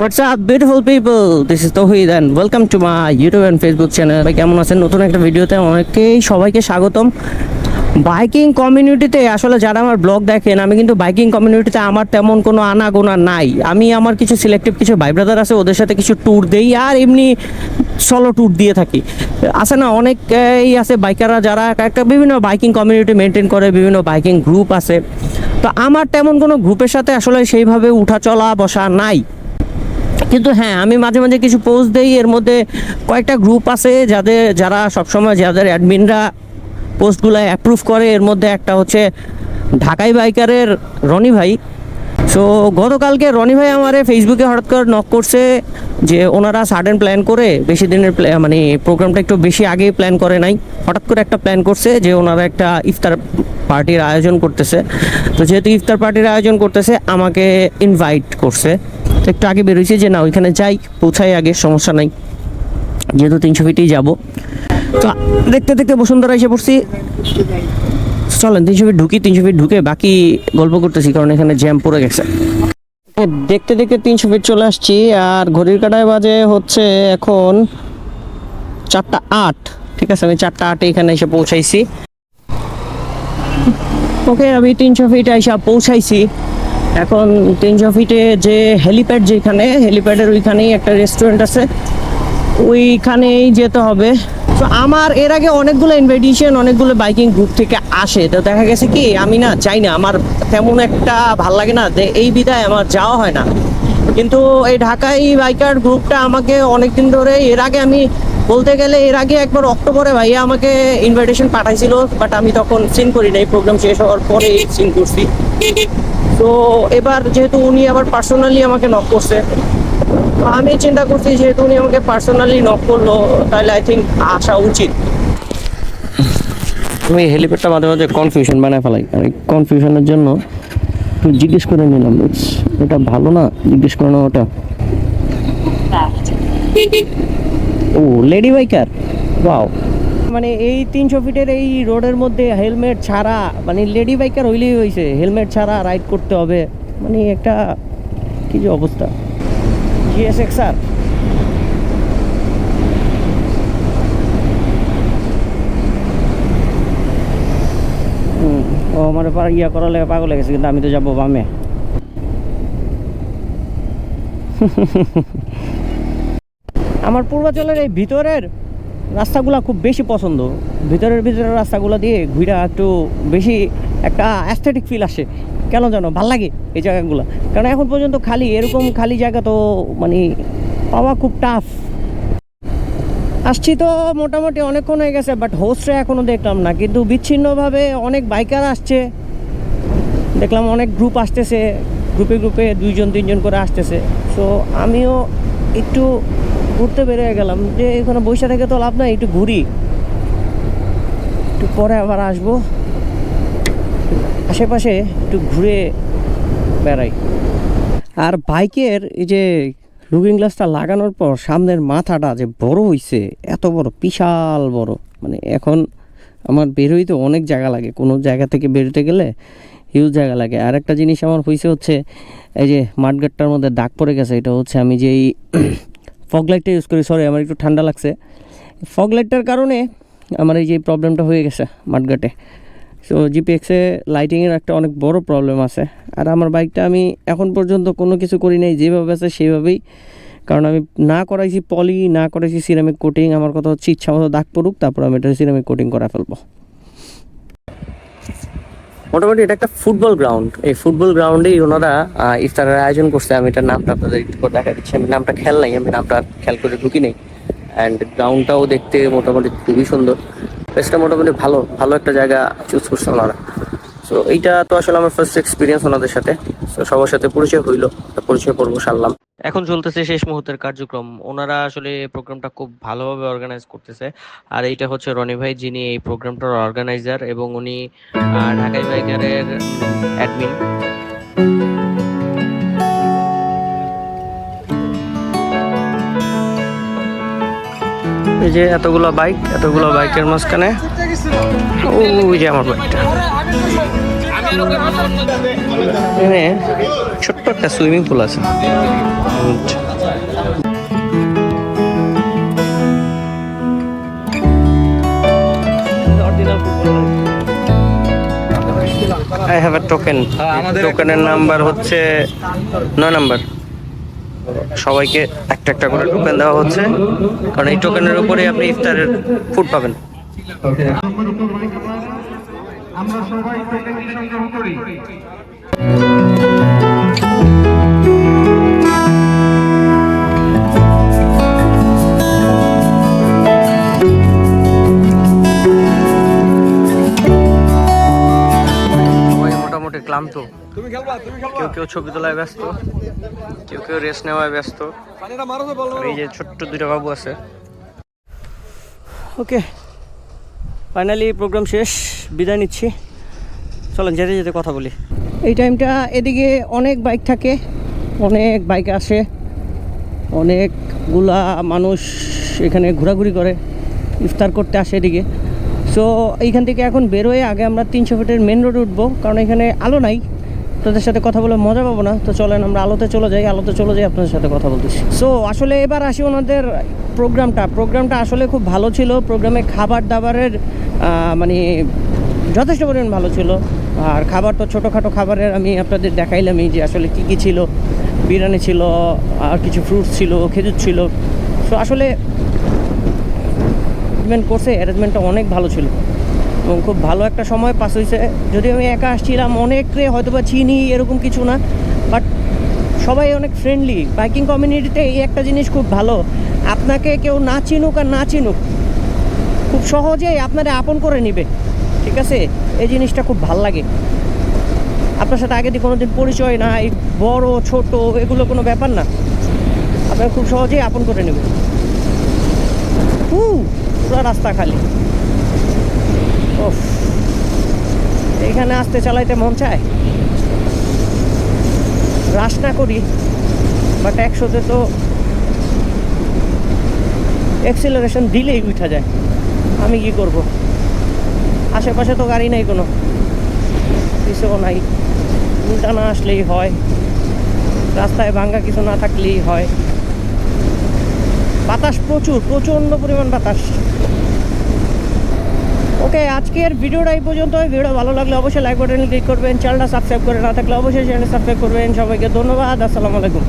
What's up, beautiful people? This is Tohid and welcome to my YouTube and Facebook channel. ভাই কেমন আছেন? নতুন একটা ভিডিওতে অনেকেই সবাইকে স্বাগতম। বাইকিং কমিউনিটিতে আসলে যারা আমার ব্লগ দেখেন আমি কিন্তু বাইকিং কমিউনিটিতে আমার তেমন কোনো আনাগোনা নাই। আমি আমার কিছু সিলেক্টিভ কিছু ভাই ব্রাদার আছে ওদের সাথে কিছু ট্যুর দেই আর এমনি সলো ট্যুর দিয়ে থাকি। আছে না অনেকেই আছে বাইকাররা যারা একটা বিভিন্ন বাইকিং কমিউনিটি মেনটেন করে বিভিন্ন বাইকিং গ্রুপ আছে। তো আমার তেমন কোনো গ্রুপের সাথে আসলে সেইভাবে উঠা চলা বসা নাই। কিন্তু হ্যাঁ আমি মাঝে মাঝে কিছু পোস্ট দেই, এর মধ্যে কয়েকটা গ্রুপ আছে যাদের, যারা সবসময় যাদের অ্যাডমিনরা পোস্টগুলো অ্যাপ্রুভ করে। এর মধ্যে একটা হচ্ছে ঢাকাই বাইকারের রনি ভাই। সো গতকালকে রনি ভাই আমারে ফেসবুকে হঠাৎ করে নক করছে যে ওনারা সাডেন প্ল্যান করে বেশি দিনের মানে প্রোগ্রামটা একটু বেশি আগেই প্ল্যান করে নাই। হঠাৎ করে একটা প্ল্যান করছে যে ওনারা একটা ইফতার পার্টির আয়োজন করতেছে। তো যেহেতু ইফতার পার্টির আয়োজন করতেছে, আমাকে ইনভাইট করছে। একটু আগে বেরোইছি যে না, ওইখানে যাই, পৌঁছাই আগে, সমস্যা নাই। যেহেতু তিনশো ফিটেই যাব। তো দেখতে দেখতে বসুন্ধরা এসে পড়ছি। চলেন, তিনশো ফিট ঢুকি, তিনশো ফিট ঢুকে বাকি গল্প করতেছি, কারণ এখানে জ্যাম পড়ে গেছে। দেখতে দেখতে তিনশো ফিট চলে আসছি, আর ঘড়ির কাটায় বাজে হচ্ছে এখন চারটা আট। ঠিক আছে, আমি চারটা আটে এখানে এসে পৌঁছাইছি। ওকে, আমি তিনশো ফিট এসে পৌঁছাইছি। এখন তিনশো ফিটে যে হেলিপ্যাড যেখানে হেলিপ্যাডের ওইখানেই একটা রেস্টুরেন্ট আছে। ওইখানেই যেতে হবে। তো আমার, এর আগে অনেকগুলো ইনভাইটেশন অনেকগুলো বাইকিং গ্রুপ থেকে আসে। তো দেখা গেছে কি, আমি না চাই না, আমার তেমন একটা ভালো লাগে না এই বিদায় আমার যাওয়া হয় না। কিন্তু এই ঢাকাই বাইকার গ্রুপটা আমাকে অনেক দিন ধরে, এর আগে আমি বলতে গেলে এর আগে একবার অক্টোবরে ভাইয়া আমাকে ইনভাইটেশন পাঠাইছিল বাট আমি তখন সিন করি নাই। প্রোগ্রাম শেষ হওয়ার পরে সিন করছি। তো এবার যেহেতু উনি আবার পার্সোনালি আমাকে নক করছে তো আমি চিন্তা করছি যেহেতু উনি আমাকে পার্সোনালি নক করল তাহলে আই থিঙ্ক আসা উচিত। আমি হেলিপ্যাডটা মাঝে মাঝে কনফিউশন বানায় ফেলাই। আর এই কনফিউশনের জন্য একটু জিজ্ঞেস করে নিলাম এটা ভালো না? জিজ্ঞেস করে না ওটা। ও লেডি বাইকার? ওয়াও। মানে এই তিনশো ফিটের এই রোডের মধ্যে হেলমেট ছাড়া মানে লেডি বাইকার হইলেই হয়েছে হেলমেট ছাড়া রাইড করতে হবে। মানে একটা, কি যে অবস্থা। জিএসএক্স আর। ও আমার ইয়া করার পাগল গেছে, কিন্তু আমি তো যাব বামে। আমার পূর্বাচলের এই ভিতরের রাস্তাগুলো খুব বেশি পছন্দ। ভিতরের ভিতরের রাস্তাগুলো দিয়ে ঘুরা একটু বেশি একটা অ্যাস্থেটিক ফিল আসে। কেন জানো? ভালো লাগে এই জায়গাগুলো। কারণ এখন পর্যন্ত খালি, এরকম খালি জায়গা তো মানে পাওয়া খুব টাফ আসছি তো মোটামুটি অনেকক্ষণ হয়ে গেছে বাট হোস্টে এখনও দেখলাম না। কিন্তু বিচ্ছিন্নভাবে অনেক বাইকার আসছে। দেখলাম অনেক গ্রুপ আসতেছে। গ্রুপে গ্রুপে দুইজন, তিনজন করে আসতেছে। সো আমিও একটু ঘুরতে বেরিয়ে গেলাম। যে এখানে বসে থেকে তো লাভ নাই, একটু ঘুরি। একটু পরে আবার আসব। আশেপাশে একটু ঘুরে বেড়াই। আর বাইকের এই যে লুকিং গ্লাসটা লাগানোর পর সামনের মাথাটা যে বড় হইছে, এত বড়, বিশাল বড়। মানে এখন আমার বেরোইতে অনেক জায়গা লাগে। কোনো জায়গা থেকে বেরোতে গেলে হিউজ জায়গা লাগে। আর একটা জিনিস আমার হয়েছে হচ্ছে, এই যে মাঠগাটটার মধ্যে দাগ পড়ে গেছে, এটা হচ্ছে আমি যেই ফগ লাইটটা ইউজ করি সরি আমার একটু ঠান্ডা লাগছে। ফগ লাইটটার কারণে আমার এই যে প্রবলেমটা হয়ে গেছে মাঠঘাটে। সো জিপিএক্সে লাইটিংয়ের একটা অনেক বড় প্রবলেম আছে। আর আমার বাইকটা আমি এখন পর্যন্ত কোনো কিছু করি নাই, যেভাবে আছে সেইভাবেই কারণ আমি না করাইছি পলি না করাইছি সিরামিক কোটিং আমার কথা হচ্ছে ইচ্ছা মতো দাগ পড়ুক, তারপর আমি এটা সিরামিক কোটিং করা ফেলব। মোটামুটি এটা একটা ফুটবল গ্রাউন্ড। এই ফুটবল গ্রাউন্ডেই ওনারা ইফতারের আয়োজন করছে। আমি এটার নামটা আপনাদের দেখা দিচ্ছি। আমি নামটা খেয়াল নাই, আমি নামটা খেয়াল করে ঢুকি নেই। অ্যান্ড গ্রাউন্ডটাও দেখতে মোটামুটি খুবই সুন্দর। প্লেসটা মোটামুটি ভালো ভালো একটা জায়গা চুজ করছে ওনারা। সো এইটা তো আসলে আমার ফার্স্ট এক্সপিরিয়েন্স ওনাদের সাথে। সো সবার সাথে পরিচয় হইল, পরিচয় করব সারলাম। এখন চলতেছে শেষ মুহূর্তের কার্যক্রম। ওনারা আসলে প্রোগ্রামটা খুব ভালোভাবে অর্গানাইজ করতেছে। আর এইটা হচ্ছে রনি ভাই যিনি এই প্রোগ্রামটার অর্গানাইজার এবং উনি ঢাকাই বাইকারের অ্যাডমিন এই যে এতগুলো বাইক, এতগুলো বাইকের মাঝখানে ওই যে আমার বাইকটা। এখানে ছোট্ট একটা সুইমিং পুল আছে। আই হ্যাভ আ টোকেন টোকেনের নাম্বার হচ্ছে নয় নাম্বার সবাইকে একটা একটা করে টোকেন দেওয়া হচ্ছে। কারণ এই টোকেনের উপরে আপনি ইফতারের ফুড পাবেন। আমরা সবাই টোকেনটি সংগ্রহ করি। ক্লান্ত। কেউ কেউ ছবি তোলায় ব্যস্ত কেউ কেউ রেস্ট নেওয়ায় ব্যস্ত। এই যে ছোট্ট দুইটা বাবু আছে। ওকে ফাইনালি প্রোগ্রাম শেষ। বিদায় নিচ্ছি। চলেন, যেতে যেতে কথা বলি। এই টাইমটা এদিকে অনেক বাইক থাকে, অনেক বাইক আসে, অনেকগুলা মানুষ এখানে ঘোরাঘুরি করে, ইফতার করতে আসে এদিকে। সো এইখান থেকে এখন বেরোয়, আগে আমরা তিনশো ফিটের মেন রোডে উঠবো, কারণ এখানে আলো নাই। তোদের সাথে কথা বলে মজা পাবো না। তো চলেন, আমরা আলোতে চলে যাই, আলোতে চলে যাই, আপনাদের সাথে কথা বলতেছি। সো আসলে এবার আসি ওনাদের প্রোগ্রামটা প্রোগ্রামটা আসলে খুব ভালো ছিল। প্রোগ্রামে খাবার দাবারের মানে যথেষ্ট পরিমাণ ভালো ছিল। আর খাবার তো ছোটোখাটো খাবারের আমি আপনাদের দেখাইলামই যে আসলে কী কী ছিল। বিরিয়ানি ছিল, আর কিছু ফ্রুটস ছিল, খেজুর ছিল। সো আসলে অ্যারেঞ্জমেন্ট করছে অ্যারেঞ্জমেন্টটা অনেক ভালো ছিল। এবং খুব ভালো একটা সময় পাস হয়েছে যদি আমি একা আসছিলাম, অনেকরে হয়তো বা চিনি, এরকম কিছু না। বাট সবাই অনেক ফ্রেন্ডলি বাইকিং কমিউনিটিতে এই একটা জিনিস খুব ভালো। আপনাকে কেউ না চিনুক আর না চিনুক, খুব সহজেই আপনারা আপন করে নিবে। ঠিক আছে? এই জিনিসটা খুব ভালো লাগে। আপনার সাথে আগে দিয়ে কোনো দিন পরিচয় নাই, বড়, ছোট, এগুলো কোনো ব্যাপার না। আপনারা খুব সহজেই আপন করে নেবেন হু পুরো রাস্তা খালি। ওফ, এইখানে আসতে চালাইতে মন চায়? রাশ না করি বাট একশোতে তো এক্সিলারেশন দিলেই উঠা যায়। আমি কি করব? আশেপাশে তো গাড়ি নাই কোনো। কিছুও নাই। উল্টা না আসলেই হয়। রাস্তায় ভাঙ্গা কিছু না থাকলেই হয়। বাতাস প্রচুর, প্রচণ্ড পরিমাণ বাতাস। ওকে, আজকের ভিডিওটা এই পর্যন্ত ভিডিও ভালো লাগলে অবশ্যই লাইক বাটনে ক্লিক করবেন। চ্যানেলটা সাবস্ক্রাইব করে না থাকলে অবশ্যই চ্যানেল সাবস্ক্রাইব করবেন। সবাইকে ধন্যবাদ। আসসালামু আলাইকুম।